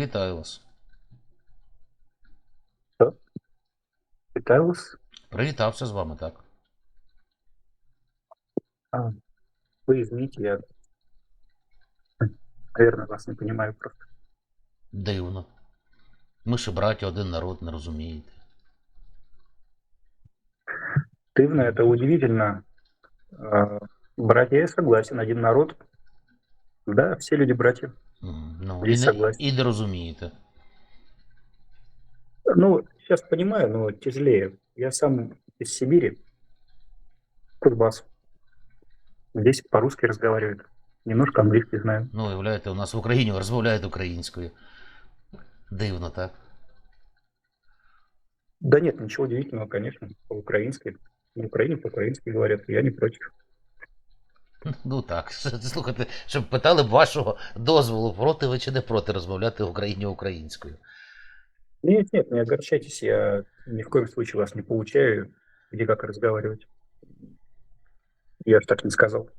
Здравствуйте. Вітаю вас. Вітаю вас. Привітався з вами, так. А, вы извините, я, наверное, вас не понимаю просто. Дивно. Ми ж браття, один народ, не розумієте. Дивно, это удивительно. А, Братья, я согласен, один народ. Да, все люди братья. Мгм. Ну, Здесь і, не, согласен. і не розумієте. Ну, сейчас понимаю, но тяжелее. Я сам из Сибири, Кузбасс. Здесь по-русски разговаривают. Немножко английский знаю. Ну, уявляєте, у нас в Україні розмовляють українською. Дивно, так. Да нет, ничего удивительного, конечно, по-украински. В Украине по-украински говорят, я не против. Ну так. Слухайте, щоб питали б вашого дозволу, проти ви чи не проти розмовляти в Україні українською. Нет, нет, не огорчайтесь, я ни в коем случае вас не получаю, где как разговаривать. Я же так не сказал.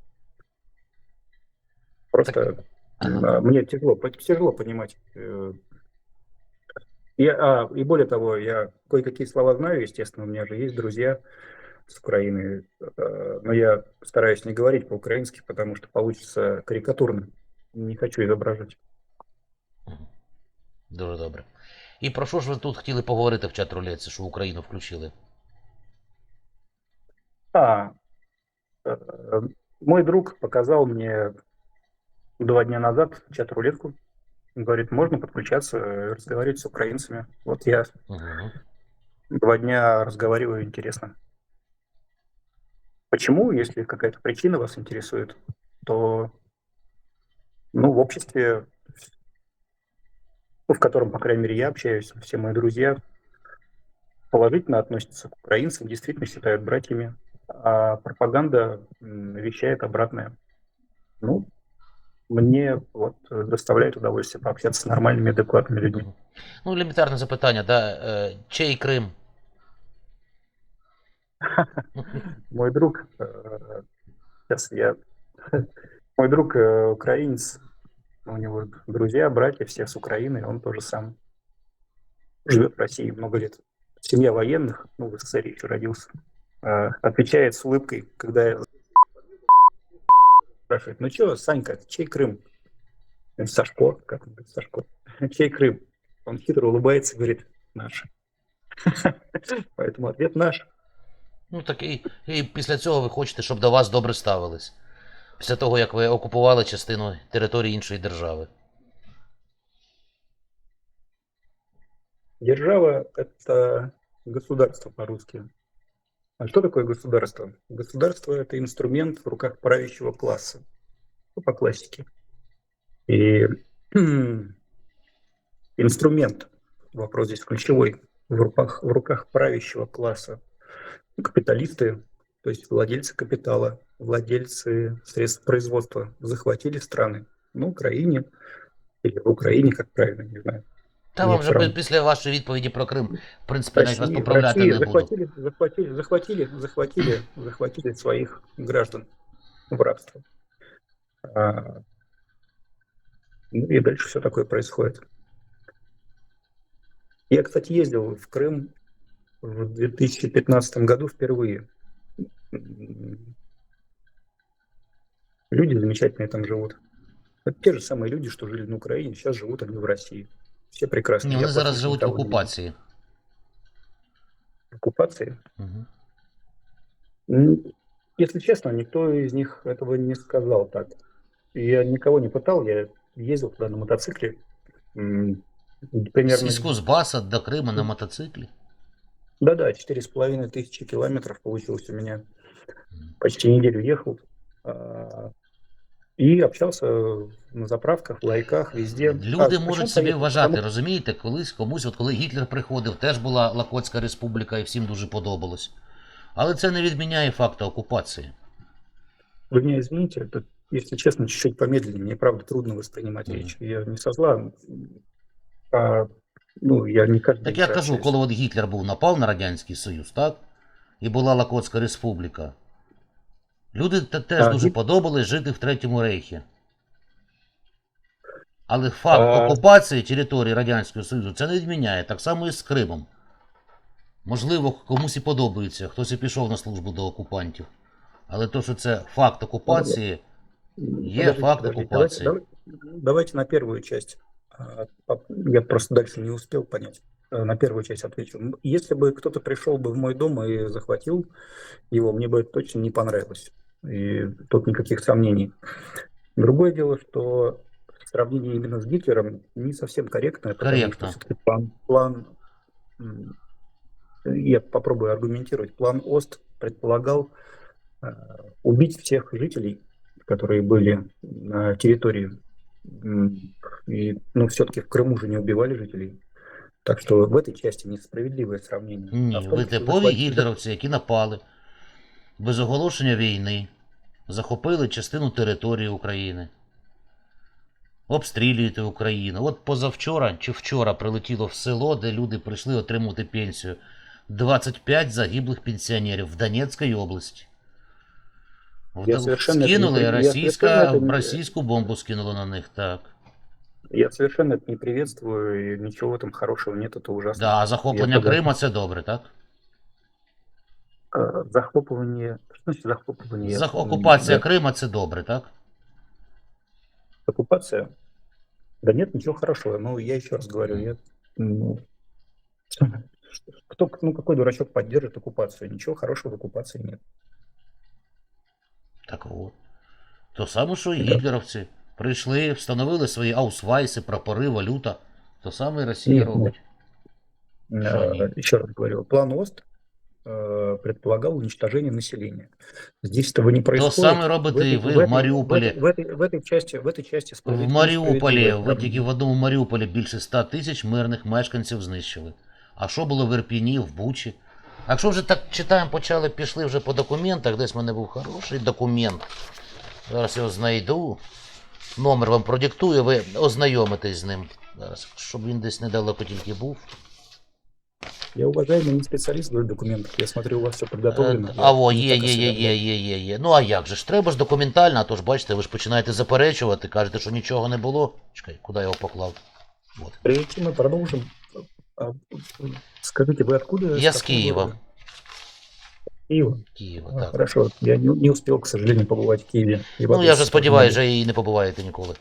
Просто а, мне тяжело, по- тяжело понимать. э, Я, а, и более того, я кое-какие слова знаю, естественно, у меня же есть друзья с Украины, э, но я стараюсь не говорить по-украински, потому что получится карикатурно. Не хочу изображать. Мгм. Дуже добре. І про що ж ви тут хотіли поговорити в чат рулетці, що Україну включили? А, э, мой друг показал мне два дня назад чат-рулетку. Говорит, можно подключаться, э, разговаривать с украинцами. Вот я Угу. два дня разговариваю, интересно. Почему, если какая-то причина вас интересует, то, ну, в обществе, в котором, по крайней мере, я общаюсь, все мои друзья положительно относятся к украинцам, действительно считают братьями, а пропаганда вещает обратное. Ну, мне вот э, доставляет удовольствие пообщаться с нормальными, адекватными людьми. Ну, елементарне запитання, да, е, чий Крим? Мой друг, сейчас я, мой друг э, украинец, у него друзья, братья, все с Украины, он тоже сам живет в России много лет. Семья военных, ну, в СССР еще родился, э, отвечает с улыбкой, когда я спрашивает, ну что, Санька, чей Крым? Сашко, как он говорит, Сашко, чей Крым? Он хитро улыбается и говорит, наш. Поэтому ответ наш. Ну так і, і після цього ви хочете, щоб до вас добре ставились. Після того, як ви окупували частину території іншої держави. Держава – это государство по-русски. А что такое государство? Государство – это инструмент в руках правящего класса. Ну, по классике. И инструмент, вопрос здесь ключевой, в руках, в руках правящего класса. Ну, Капиталисты, то есть владельцы капитала, владельцы средств производства захватили страны. Ну, Украине, или в Украине, как правильно, не знаю. Та Ні, вам вже все равно. пи- після вашої відповіді про Крим, в принципі, навіть вас России, поправляти России не буду. захватили, захватили, захватили, захватили, захватили своих граждан в рабство. А, ну и дальше все такое происходит. Я, кстати, ездил в Крым в 2015 году впервые. М, Люди замечательные там живут. Это те же самые люди, что жили на Украине, сейчас живут они в России. Все прекрасно. Ні, Я вони просто зараз живуть в никого не видел. окупації. В оккупации. Угу. М, Если честно, никто из них этого не сказал так. Я никого не пытал, я ездил туда на мотоцикле. М, Примерно... З Кузбаса до Криму на мотоциклі. Да-да, четыре с половиной тысячи километров получилось у меня. Мгм. Почти неделю ехал. А, И общался на заправках, в лайках, везде. А, Люди почему можуть собі поехал? вважати, Потому- розумієте, колись комусь, от коли Гітлер приходив, теж була Лакотська республіка і всім дуже подобалось. Але це не відміняє факту окупації. Вы меня извините, это, если честно, чуть-чуть помедленнее. Мне, правда, трудно воспринимать Мгм. речь. Я не со зла, а, ну, я не каждый Так я кажу, коли от Гітлер був напав на Радянський Союз, так? І була Лакотська республіка. Люди теж Так, дуже подобались жити в Третьому рейхі. Але факт А. окупації території Радянського Союзу це не відміняє, так само і з Кримом. Можливо, комусь і подобається, хтось і пішов на службу до окупантів. Але то, що це факт окупації, Е, факт оккупации. Давайте, давайте на первую часть. А, Я просто дальше не успел понять. Э, На первую часть отвечу. Если бы кто-то пришел бы в мой дом и захватил его, мне бы это точно не понравилось. И тут никаких сомнений. Другое дело, что сравнение именно с Гитлером не совсем Корректно. что все-таки план, план, я попробую аргументировать, план ОСТ предполагал э, убить всех жителей, которые были на территории. И, ну, все-таки в Крыму же не убивали жителей. Так что в этой части несправедливое сравнение. Ні, в ви типові гітлерівці, які напали без оголошення війни, захопили частину території України. Обстрілюєте Україну. От позавчора чи вчора прилетіло в село, де люди прийшли отримувати пенсію. 25 загиблих пенсіонерів в Донецькій області. В Я Дон- совершенно это не скинули при- я російська, совершенно это не- російську бомбу скинули на них, так. Я совершенно это не приветствую, и ничего в этом хорошего нет, это ужасно. Да, а захоплення Я согласен. Крима це добре, так? Э, Захлопывание... Что значит захлопывание? Зах... М, Окупація да, Крима це добре, так? Оккупация? Да нет, ничего хорошего. Ну, я еще раз говорю, я... ну, Кто, ну, какой дурачок поддержит оккупацию? Ничего хорошего в оккупации нет. Так от. То саме, що і Да. гітлеровці. Прийшли, встановили свої аусвайси, прапори, валюта. То саме і Росія Ні, ну, робить. Что Э, они? Еще раз говорю, план ОСТ э, предполагал уничтожение населения. Здесь этого не То происходит. саме робите і этой- ви в этой- Маріуполі. В этой, в этой части, в этой части В справедливо- Маріуполі, справедливое ви сравнение. тільки в одному Маріуполі більше 100 тисяч мирних мешканців знищили. А що було в Ірпіні, в Бучі? А якщо вже так читаємо, почали, пішли вже по документах, десь в мене був хороший документ. Зараз його знайду. Номер вам продиктую, ви ознайомитесь з ним. Зараз, щоб він десь недалеко тільки був. Я уважаемый не специалист в документах. Я смотрю, у вас все Е, подготовлено. А во, є, є, є, є, є, є, є. Ну а як же ж? Треба ж документально, а то ж бачите, ви ж починаєте заперечувати, кажете, що нічого не було. Чекай, куди я його поклав? От. Прежде продолжим, а, скажите, вы откуда? Я с с какого Киева. города? Киева. Києва, А, так. Хорошо, я не, не успел, к сожалению, побывать в Киеве. И в Ну, я Одессе вже тоже сподіваюся, не що і не побуваєте ніколи.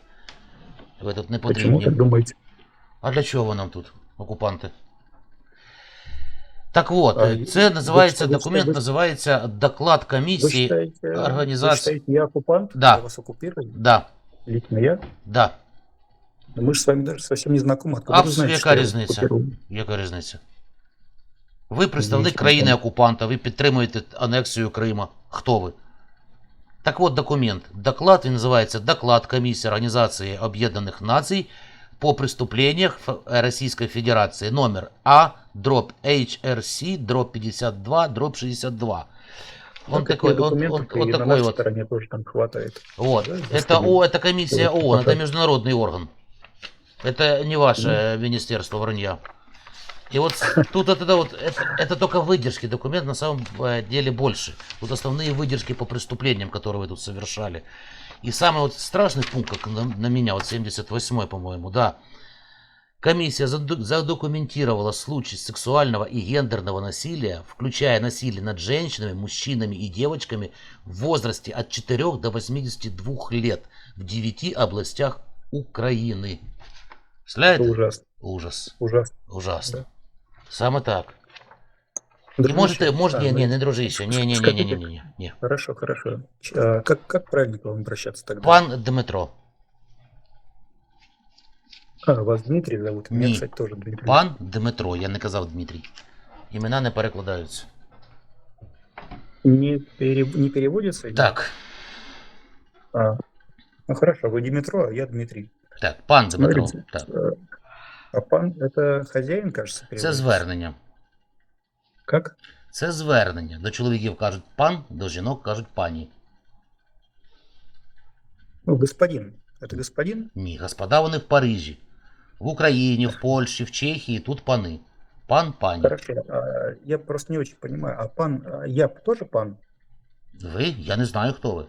Ви тут не был. Почему потрібні. так думаете? А для чого нам тут, окупанти? Так от, А, е, це називається, ви ж- документ ви ж- називається доклад Вы комісії. считаете, организации- вы считаете, я оккупант? Да. Я вас оккупирую? Да, Лично я? да. Но мы же с вами даже совсем не знакомы. Откуда А вы знаете, яка что я вас різниця? оккупирую? Яка різниця? Ви представник Звісно, країни-окупанта, ви підтримуєте анексію Крима. Хто ви? Так от документ. Доклад, він називається Доклад Комісії Організації Об'єднаних Націй по преступлениях Ф- Російської Федерації номер А, дробь HRC, дробь 52, дробь 62. Он Так, такой, какие он, документы, он, и вот на такой нашей вот. стороне тоже там хватает. Вот. Да, Это, господин. О, это комиссия Вот, ООН, это пока. международный орган. Это не ваше министерство вранья. И вот тут вот это вот, это, это только выдержки. Документ на самом э, деле больше. Тут основные выдержки по преступлениям, которые вы тут совершали. И самый вот страшный пункт, как на, на меня, вот 78-й, по-моему, да. Комиссия задокументировала случаи сексуального и гендерного насилия, включая насилие над женщинами, мужчинами и девочками в возрасте от 4 до 82 лет в 9 областях Украины. Это Представляете? ужасно. Ужас. Ужасно. Ужасно. Саме так. І Дружище, можете, може, а, ні, ну, ні, не дружище. Ні, ні, ні, ні, ні, ні, ні. Хорошо, хорошо. Ч- а как, как правильно к вам обращаться тогда? Пан Дмитро. А, вас Дмитрий зовут? Меня, Не. кстати, тоже Дмитрий. Пан Дмитро, я не казав Дмитрій. Імена не перекладаються. Не, пере- не переводится? или- Так, А. Ну хорошо, вы Димитро, а я Дмитрий. так, пан Дмитро. Смотрите, Так. э, А пан это хозяин, кажется, Це переводится? звернення. Как? Це звернення. До чоловіків кажуть пан, до жінок кажуть пані. Ну, господин. Это господин? Ні, господа вони в Парижі. В Україні, в Польщі, в Чехії, тут пани. Пан, пані. Хорошо. А, я просто не очень понимаю. А пан, а я тоже пан? Ви? Я не знаю, хто ви.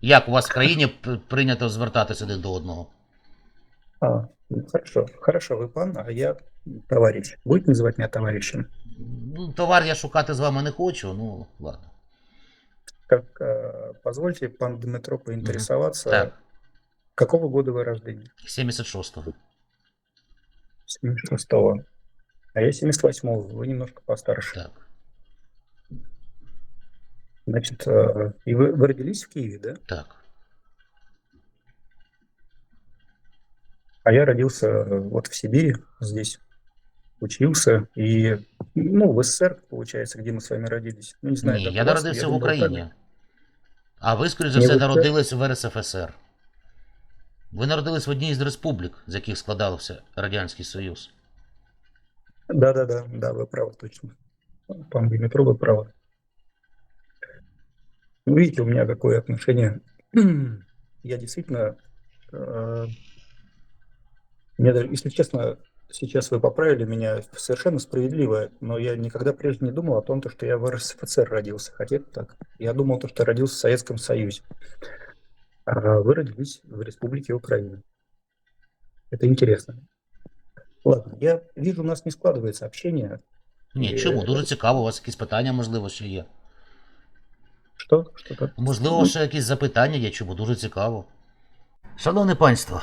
Як у вас в країні п- прийнято звертатися один до одного? А, ну, хорошо, хорошо, вы пан, а я товарищ. Будете называть меня товарищем? Ну, товар я шукати з вами не хочу, ну ладно. Как, э, позвольте, пан Дмитро, поинтересоваться, Так. какого года вы рождения? 76-го. 76-го. А я 78-го, вы немножко постарше. Так. Значит, э, и вы, вы родились в Киеве, да? Так. А я родился э, вот в Сибири, здесь учился, и, ну, в СССР, получается, где мы с вами родились. Ну, не знаю, Ні, как я у вас, народився в думаю, Україні. так. А ви, скоріш за Ні, все, ви- народились в РСФСР. Ви народились в одній із республік, з яких складався Радянський Союз. Да-да-да, да, вы правы, точно. Пан Дмитро, вы правы. Ну, видите, у меня какое отношение. Я действительно... э, мне даже, если честно, сейчас вы поправили меня совершенно справедливо, но я никогда прежде не думал о том, то, что я в РСФСР родился. Хотя это так. Я думал, то, что я родился в Советском Союзе. А вы родились в Республике Украина. Это интересно. Ладно, я вижу, у нас не складывается общение. Ні, Е, чому? Дуже цікаво, у вас якісь питання, можливо, ще є. Что? Что-то? Можливо, ще якісь запитання є, чому дуже цікаво. Шановне панство,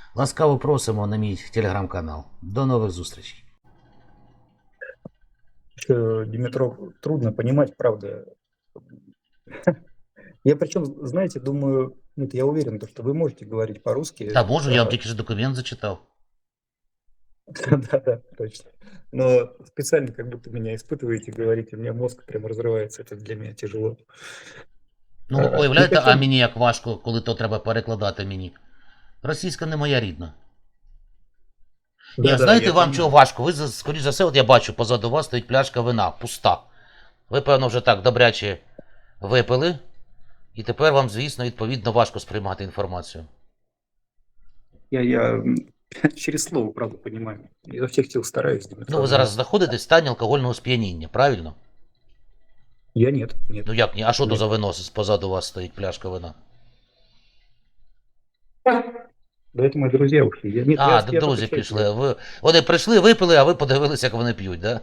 Ласкаво просимо на мій телеграм-канал. До нових зустрічей. Еще, Димитров, трудно понимать, правда. Я причем, знаете, думаю, нет, я уверен, то, что вы можете говорить по-русски. Та можу, я вам А, тільки ж документ зачитав. Да-да, точно. Но специально как будто меня испытываете, говорите, у меня мозг прям разрывается, это для меня тяжело. Ну, Е, уявляєте, ну, а таке- мені як важко, коли то треба перекладати мені. Російська не моя рідна. Ні, Да-да, знаєте, я вам понимаю. чого важко? Ви, за- скоріш за все, от я бачу, позаду вас стоїть пляшка вина, пуста. Ви, певно, вже так добряче випили, і тепер вам, звісно, відповідно важко сприймати інформацію. Я, я через слово, правда, понимаю. Изо всех сил стараюсь, Димитров. Ну, ви зараз знаходитесь в стані алкогольного сп'яніння, правильно? Я нет, нет. Ну як ні? А що то за вино позаду вас стоїть пляшка вина? Да это мои друзья ушли. Я, нет, А, я, де я друзі только чай пішли. пью. Ви... Вони прийшли, випили, а ви подивилися, як вони п'ють, да?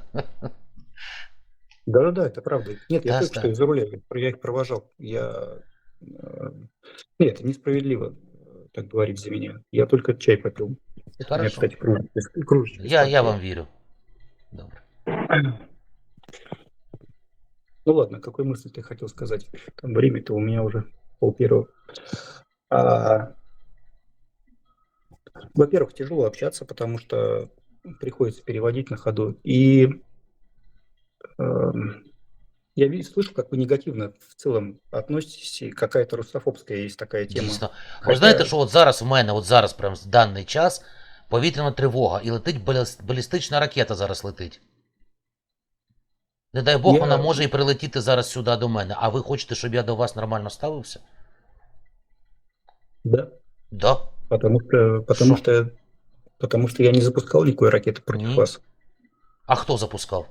Да-да-да, это правда. Нет, я Да, только да. что из-за руля, я их провожал. Я... э, Нет, это несправедливо э, так говорить за меня. Я только чай попил. У меня, Хорошо. кстати, кружечка. кружечка Я, я стоит. вам вірю. Добре. Ну ладно, какой мысль ты хотел сказать? Там время-то у меня уже пол первого. А, Во-первых, тяжело общаться, потому что приходится переводить на ходу. И эм, я ви- слышу, как вы негативно в целом относитесь, и какая-то русофобская есть такая тема. Дійсно. Ви Хоча- знаєте, що от зараз в мене, от зараз, прямо в даний час, повітряна тривога і летить баліс- балістична ракета зараз летить. Не дай Бог, Я- вона може і прилетіти зараз сюди до мене. А ви хочете, щоб я до вас нормально ставився? Да, Да. потому что, потому Шо? что, потому что я не запускал никакой ракеты против Ні. вас. А хто запускав?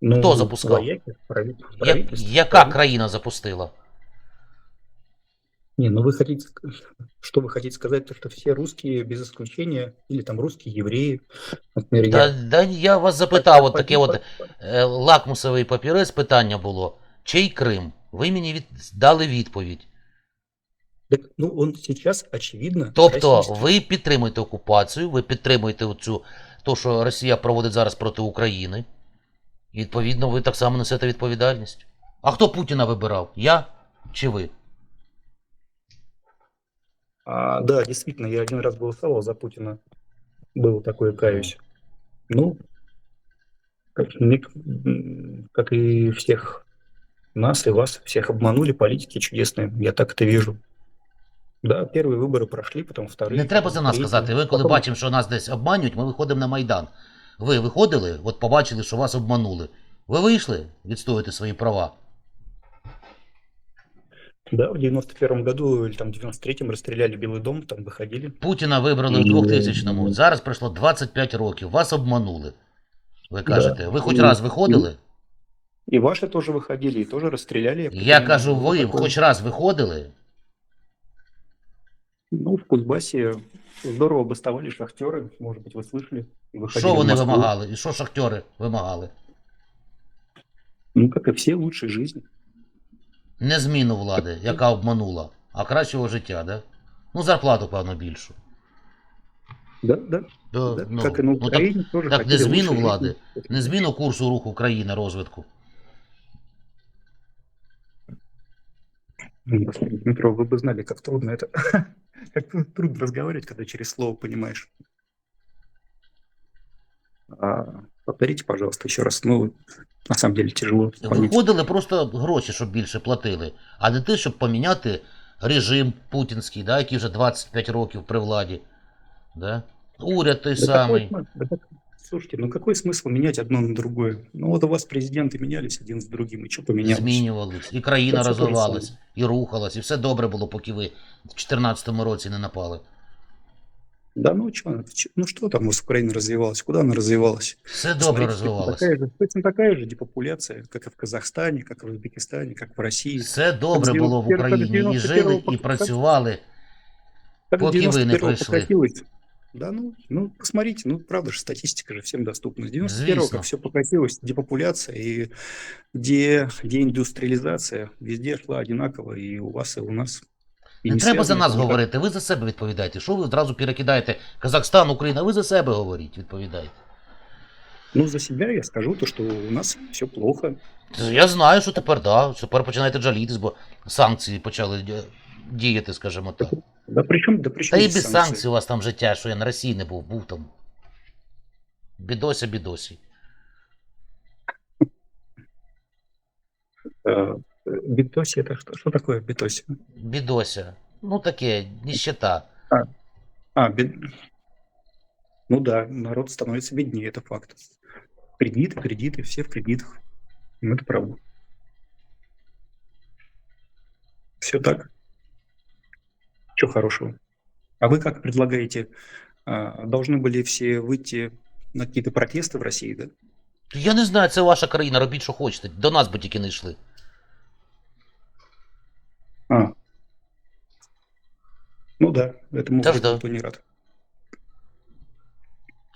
Ну, Кто запускал? вояки, прави- Я... правительство, Яка правительство. країна запустила? Не, ну вы хотите, ск- что вы хотите сказать, то что все русские без исключения, или там русские евреи, например, Да, я... да я вас запитав, от таке Погиб- от е, лакмусовий папірець питання було. Чий Крим? Ви мені від... дали відповідь. Так, ну он сейчас очевидно. Тобто российский. ви підтримуєте окупацію, ви підтримуєте оцю, то, що Росія проводить зараз проти України. І відповідно, ви так само несете відповідальність. А хто Путіна вибирав? Я чи ви? А, да, действительно, я один раз голосовал за Путина. Было такое, каюсь. Ну, как, мне- м, как и всех нас и вас, всех обманули политики чудесные. Я так это вижу. Да, первые выборы прошли, потом вторые. Не треба потом за нас третьи. казати. Ви коли Потом- бачимо, що нас десь обманюють, ми виходимо на Майдан. Ви виходили, от побачили, що вас обманули. Ви вийшли відстоювати свої права. Да, в 91 году или там 93-м расстреляли Белый дом, там выходили. Путіна вибрали в Ну, 2000-му. ну. Зараз пройшло 25 років. Вас обманули. Ви Да. кажете, ви хоч Ну, раз виходили? И ваши тоже выходили, и тоже расстреляли. Я понимаю, кажу, ну, ви такое. хоч раз виходили? Ну, в Кузбассе здорово бастовали шахтеры, может быть, вы слышали. и выходили Що в вони Москву. вимагали? І що шахтери вимагали? Ну, как и все, лучшей жизни. Не зміну влади, яка обманула, а кращого життя, да? Ну, зарплату, певно, більшу. Да, да, Да, да. ну, как и на ну, так, Украине тоже так не хотели зміну лучшей влади, жизни. не зміну курсу руху країни розвитку. Ну, Господи, Дмитро, вы бы знали, как трудно это. Как трудно разговаривать, когда через слово понимаешь. А, повторите, пожалуйста, еще раз. Ну, на самом деле тяжело. понять. Виходили просто гроші, щоб більше платили, а не те, щоб поміняти режим путінський, да, який вже 25 років при владі. Да? Уряд той Да самий. смысл? Да Слушайте, ну какой смысл менять одно на другое? Ну вот у вас президенты менялись один с другим, и что поменялось? Змінювались, і країна Та це розвивалась, точно. і рухалась, і все добре було, поки ви в 2014 році не напали. Да ну что, ну что там у вас Украина развивалась? Куда она развивалась? Все добре Смотрите, розвивалось. Такая же, точно такая же депопуляция, как и в Казахстане, как и в Узбекистане, как в России. Все добре Так з було в 91 Україні, і 91 жили, і поки- працювали. Как Поки с вы не 91 пришли. покатилось. Да, ну, ну, посмотрите, ну, правда же, статистика же всем доступна. С 91 Звісно. как все покатилось, депопуляция и де, деиндустриализация везде шла одинаково, и у вас, и у нас. И Не треба за связано нас это никак. говорити, ви за себе відповідаєте. Що ви одразу перекидаєте Казахстан, Україна, ви за себе говоріть, відповідаєте. Ну, за себя я скажу то, что у нас все плохо. Я знаю, що тепер, да, тепер починаєте жалітись, бо санкції почали ді- діяти, скажімо так. Да причем, да причем Та і здесь без санкции? санкцій у вас там життя, що я на Росії не був, був там. Бідося, бідосі. Э, э, Битоси это что? Что такое битоси? Бідося. Ну таке, ніщета. А, бед- ну да, народ становится беднее, это факт. Кредиты, кредиты, все в кредитах. Ну, это правда. Все так. Что хорошего? А вы как предлагаете? а, Должны были все выйти на какие-то протесты в России, да? Я не знаю, це ваша країна, робіть, що хочете. До нас би тільки не йшли. А. Ну да, этому Да, вроде да. никто не рад.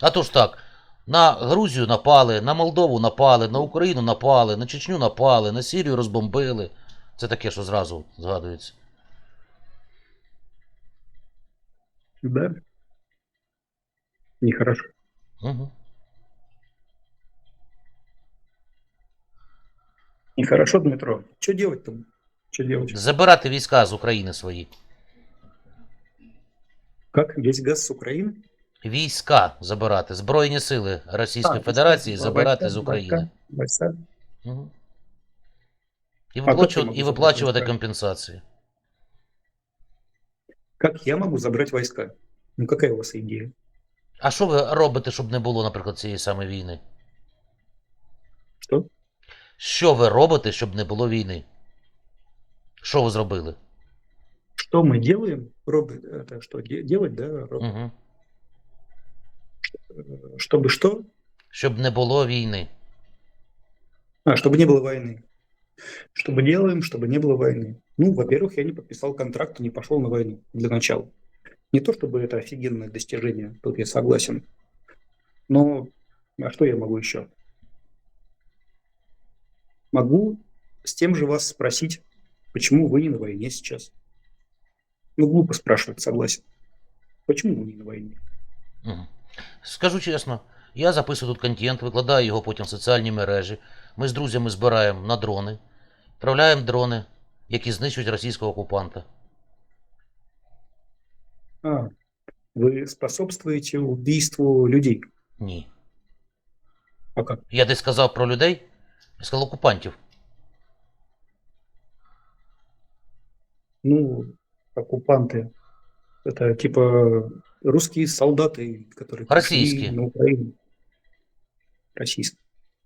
А то ж так. На Грузію напали, на Молдову напали, на Україну напали, на Чечню напали, на Сірію розбомбили. Це таке, що зразу згадується. Да. Нехорошо. Угу. Нехорошо, Дмитро. Что делать-то? Что делать? Забирати війська з України свої. Как? Весь газ с Украины? Війська забирати, Збройні сили Російської А, Федерації забирати з України. Войска. Угу. І, виплачувати, можу і виплачувати забрати компенсації. Как я могу забрать войска? Ну какая у вас идея? А що ви робите, щоб не було, наприклад, цієї самої війни? Что? Що ви робите, щоб не було війни? Що ви зробили? Что мы делаем? Робби, это что, де- делать, да? Роб? Угу. Э, Чтобы что? Щоб не було війни. А, чтобы не было войны. Что мы делаем, чтобы не было войны? Ну, во-первых, я не подписал контракт и не пошел на войну для начала. Не то чтобы это офигенное достижение, тут я согласен. Но а что я могу еще? Могу с тем же вас спросить, почему вы не на войне сейчас? Ну, глупо спрашивать, согласен. Почему вы не на войне? Мгм. Скажу чесно, я записую тут контент, викладаю його потім в соціальні мережі. Ми з друзями збираємо на дрони, відправляємо дрони, які знищують російського окупанта. А, вы способствуете убийству людей. Ні. А как? Я десь сказав про людей, я сказав окупантів. Ну, оккупанты. Это типа русские солдаты, которые пришли Российские. на Украину. Российские.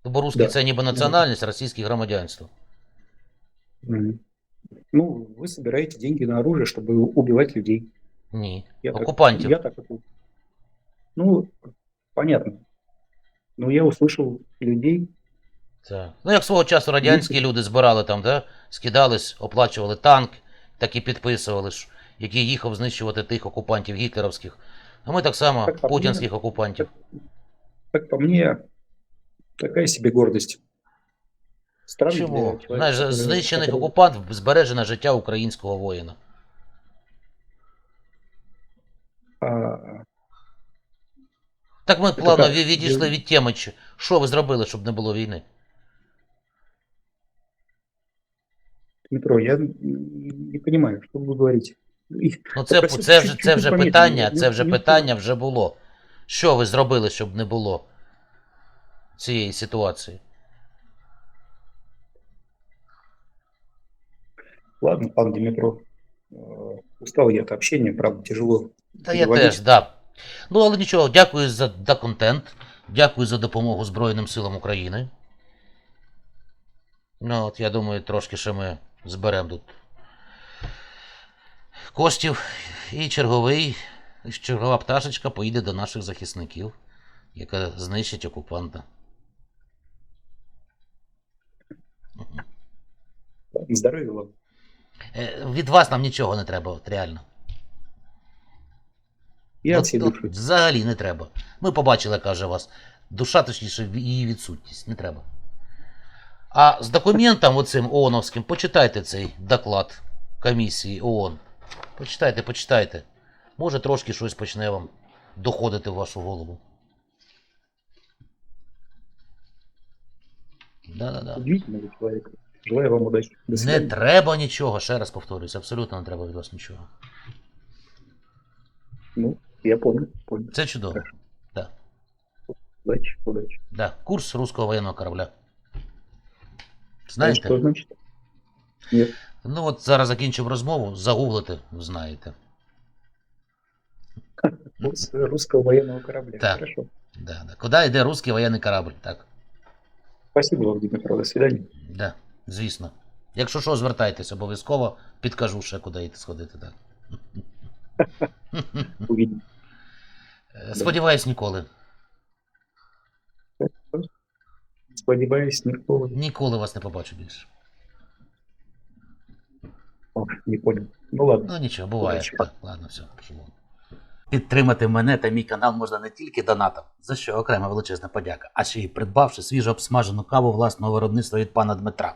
Бо русський Да. це ніби національність, російське громадянство. Мгм. Ну, вы собираете деньги на оружие, чтобы убивать людей. Ні. Я так- Окупантів. я так это- Ну, понятно. Но я услышал людей, Так. Ну, як свого часу радянські люди збирали там, да? скидались, оплачували танк, так і підписували, ж, який їхав знищувати тих окупантів гітлерівських. А ми так само Так, а ми- путінських окупантів. как по мне, такая себе гордость. Странно для Чому? человека, Знаєш, который- знищених который- окупантів збережене життя українського воїна. А, Так ми Це плавно так. ві- відійшли від теми. чи- Що ви зробили, щоб не було війни? Дмитро, я н- не понимаю, что вы говорите. И Ну це, попросив це, вже, чуть-чуть це вже помітно. питання, Не- це вже не- питання вже було. Що ви зробили, щоб не було цієї ситуації? Ладно, пан Дмитро, э, устал я от общения, правда, тяжело. Та я теж, да. Ну, але нічого, дякую за, за контент. Дякую за допомогу Збройним силам України. Ну, от я думаю, трошки ще ми зберемо тут коштів. І черговий, чергова пташечка поїде до наших захисників, яка знищить окупанта. Здоровья вам. Е, Від вас нам нічого не треба, от реально. Я От- от от. Взагалі не треба. Ми побачили, яка же у вас душа, точніше, її відсутність. Не треба. А з документом оцим ООНовським почитайте цей доклад комісії ООН. Почитайте, почитайте. Може трошки щось почне вам доходити в вашу голову. Да-да-да. Удачи. До Не треба нічого, ще раз повторюсь, абсолютно не треба від вас нічого. Ну, я понял, понял. Це чудово. Хорошо. Да. Удачи, удачи. Да. Курс русского воєнного корабля. Знаєте? Что значит? Нет. Ну от зараз закінчив розмову, загуглите, знаєте. Курс русского военного корабля. Так. Хорошо. Да, да. Куди йде русський воєнний корабль? Так, Спасибо Дмитро. До свидания. да, звісно. Якщо що, звертайтесь, обов'язково підкажу ще, куди йти сходити. Так. Сподіваюсь, ніколи. Сподіваюсь, ніколи. Ніколи вас не побачу більше. О, не понял. Ну ладно. Ну нічого, буває. Так, ладно, все, пішов. Підтримати мене та мій канал можна не тільки донатом, за що окрема величезна подяка, а ще й придбавши свіжо обсмажену каву власного виробництва від пана Дмитра.